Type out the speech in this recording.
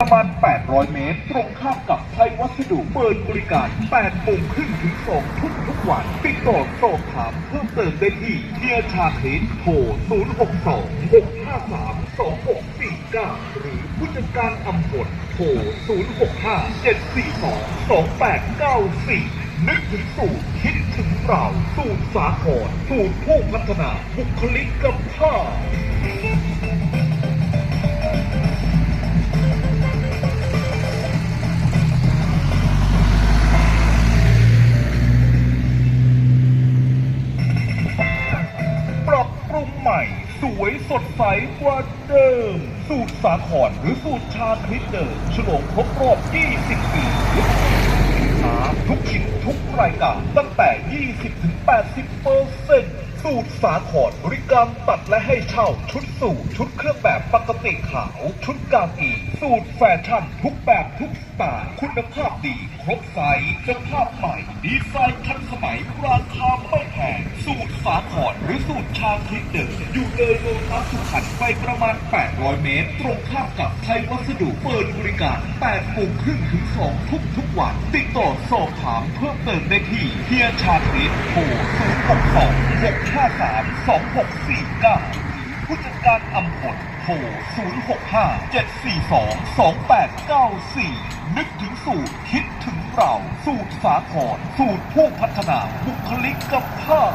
ประมาณ 800 เมตร ตรงข้ามกับไทยวัสดุ เปิดบริการ8โมงครึ่งถึง2ทุ่มทุกวัน ติดต่อสอบถามเพิ่มเติมได้ที่เฮียชาคริสโทร 062 653 2649 หรือผู้จัดการอำพลโทร 065 742 2894 นึกถึงสูตรคิดถึงเรา สูตรสาครสูตรผู้พัฒนา บุคลิกภาพ สวยสดใสกว่าเดิม สูตรสาครหรือสูตรชาคริสเดิมฉลองครบรอบ 20 ปีสินค้าทุกชิ้นทุกรายการตั้งแต่ 20-80เปอร์เซ็นต์สูตรสาครบริการตัดและให้เช่า ชุดสูทชุดเครื่องแบบปกติขาว ชุดกางอีสูตรแฟชั่นทุกแบบทุกสไตล์คุณภาพดี ครบไซส์สภาพใหม่ ดีไซน์ทันสมัยราคาไม่แพงสูตรสาครหรือสูตร ชาคริสเดิมอยู่เลยโลตัสสุขันไปประมาณ 800 เมตร ตรงข้ามกับไทยวัสดุเปิดบริการ8โมงครึ่งถึง2ทุ่มทุกวัน ติดต่อสอบถามเพิ่มเติมได้ที่เฮียชาคริสโทร062 653 2649ผู้จัดการอำพลโทร065 742 2894นึกถึงสูตรคิดถึงเรา สูตรสาครสูตรผู้พัฒนาบุคลิกภาพ